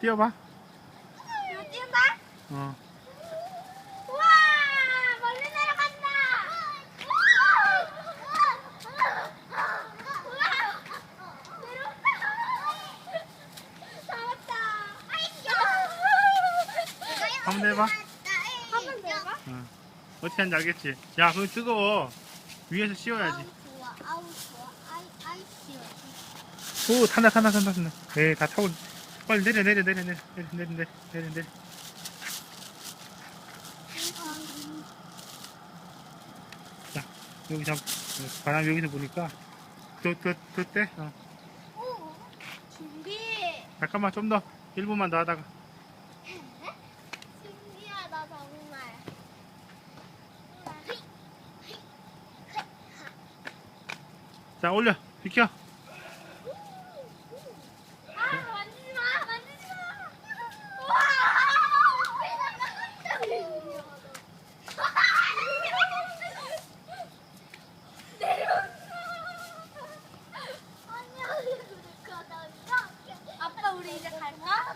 뛰어봐. 이거 뛴다? 어. 우와! 멀리 내려간다! 한번더 해봐. 한번 더 해봐? 어. 어떻게 하는지 알겠지? 야, 그거 뜨거워. 위에서 씌워야지. 좋아, 아우 좋아, 아이 아이 귀여워. 오, 탄다, 탄다, 탄다, 탄다. 네, 다 타고. 빨리 내려, 내려, 내려, 내려, 내려, 내려, 내려, 내려, 내려. 자, 여기 잠, 바람 여기서 보니까. 떼? 어. 오, 준비. 잠깐만, 좀 더. 1분만 더 하다가. 신기하다 정말. 자, 올려. 비켜. Huh?